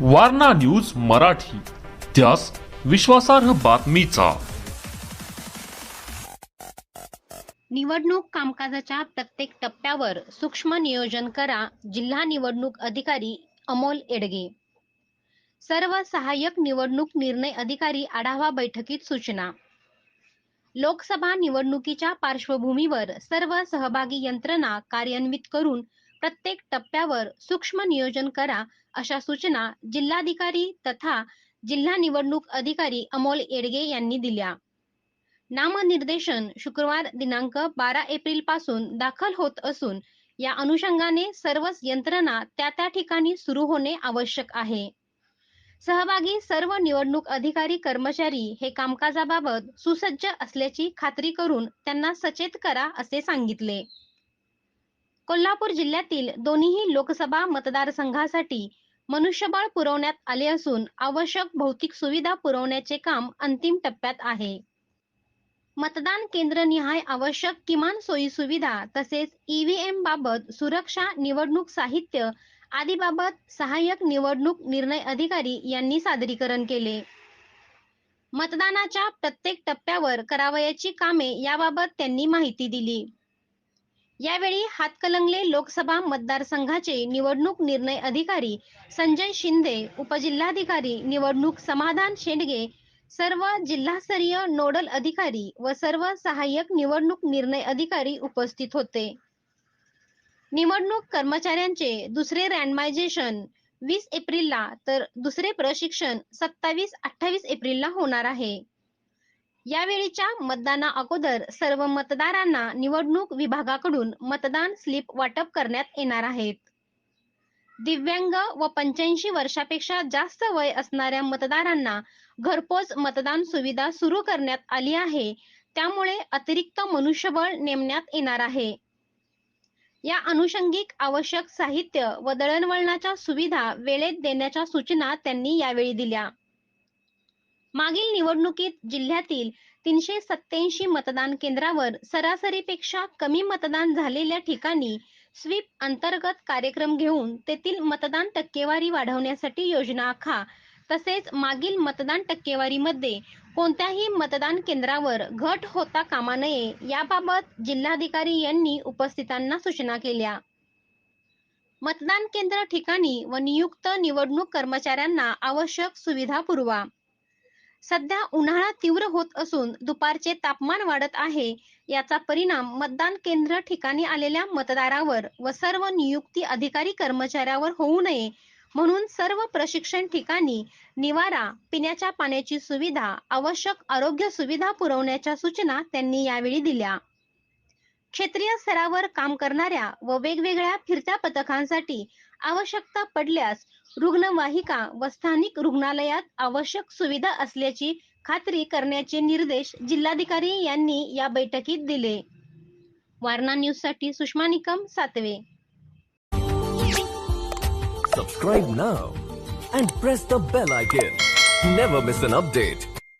Warna news Marathi. त्यास विश्वासार्ह बातमीचा. निवडणूक कामकाजाच्या प्रत्येक टप्प्यावर सूक्ष्म नियोजन करा जिल्हा निवडणूक अधिकारी अमोल एडगे. सर्व सहाय्यक निवडणूक निर्णय अधिकारी आढावा बैठकीत सूचना. लोकसभा निवडणुकीच्या पार्श्वभूमीवर सर्व सहभागी यंत्रणा कार्यान्वित करून प्रत्येक टप्प्यावर सूक्ष्म नियोजन करा अशा सूचना जिल्हाधिकारी तथा जिल्हा निवडणूक अधिकारी अमोल येडगे यांनी दिल्या. नामनिर्देशन शुक्रवार दिनांक बारा एप्रिलपासून दाखल होत असून या अनुषंगाने सर्वच यंत्रणा त्या त्या ठिकाणी सुरू होणे आवश्यक आहे. सहभागी सर्व निवडणूक अधिकारी कर्मचारी हे कामकाजाबाबत सुसज्ज असल्याची खात्री करून त्यांना सचेत करा असे सांगितले. कोल्हापूर जिल्ह्यातील दोन्ही लोकसभा मतदारसंघासाठी मनुष्यबळ पुरवण्यात आले असून आवश्यक भौतिक सुविधा पुरवण्याचे काम अंतिम टप्प्यात आहे. मतदान केंद्रनिहाय आवश्यक किमान सोयी सुविधा तसेच ईव्हीएम बाबत सुरक्षा निवडणूक साहित्य आदीबाबत सहाय्यक निवडणूक निर्णय अधिकारी यांनी सादरीकरण केले. मतदानाच्या प्रत्येक टप्प्यावर करावयाची कामे याबाबत त्यांनी माहिती दिली. यावेळी हातकलंगले लोकसभा मतदारसंघाचे निवडणूक निर्णय अधिकारी संजय शिंदे उपजिल्हाधिकारी निवडणूक समाधान शेंडगे सर्व जिल्हास्तरीय नोडल अधिकारी व सर्व सहाय्यक निवडणूक निर्णय अधिकारी उपस्थित होते. निवडणूक कर्मचाऱ्यांचे दुसरे रँडमायझेशन वीस एप्रिलला तर दुसरे प्रशिक्षण सत्तावीस अठ्ठावीस एप्रिलला होणार आहे. यावेळीच्या मतदाना अगोदर सर्व मतदारांना निवडणूक विभागाकडून मतदान स्लिप वाटप करण्यात येणार आहेत. दिव्यांग व पंच्याऐंशी वर्षापेक्षा जास्त वय असणाऱ्या मतदारांना घरपोच मतदान सुविधा सुरू करण्यात आली आहे. त्यामुळे अतिरिक्त मनुष्यबळ नेमण्यात येणार आहे. या अनुषंगिक आवश्यक साहित्य व दळणवळणाच्या सुविधा वेळेत देण्याच्या सूचना त्यांनी यावेळी दिल्या. मागील निवडणुकीत जिल्ह्यातील तीनशे सत्याऐंशी मतदान केंद्रावर सरासरीपेक्षा कमी मतदान झालेल्या ठिकाणी स्वीप अंतर्गत कार्यक्रम घेऊन तेथील मतदान टक्केवारी वाढवण्यासाठी योजना आखा. तसेच मागील मतदान टक्केवारीमध्ये कोणत्याही मतदान केंद्रावर घट होता कामा नये याबाबत जिल्हाधिकारी यांनी उपस्थितांना सूचना केल्या. मतदान केंद्र ठिकाणी व नियुक्त निवडणूक कर्मचाऱ्यांना आवश्यक सुविधा पुरवा. सध्या उन्हाळा तीव्र होत असून दुपारचे तापमान वाढत आहे याचा परिणाम मतदान केंद्र ठिकाणी आलेल्या मतदारावर व सर्व नियुक्ती अधिकारी कर्मचाऱ्यावर होऊ नये. म्हणून सर्व प्रशिक्षण ठिकाणी निवारा पिण्याच्या पाण्याची सुविधा आवश्यक आरोग्य सुविधा पुरवण्याच्या सूचना त्यांनी यावेळी दिल्या. क्षेत्रीय स्तरावर काम करणाऱ्या व वेगवेगळ्या फिरत्या पथकांसाठी आवश्यकता पडल्यास रुग्णवाहिका व स्थानिक रुग्णालयात आवश्यक सुविधा असल्याची खात्री करण्याचे निर्देश जिल्हाधिकारी यांनी या बैठकीत दिले. वारणा न्यूजसाठी सुषमा निकम सातवे. Subscribe now and press the bell icon never miss an update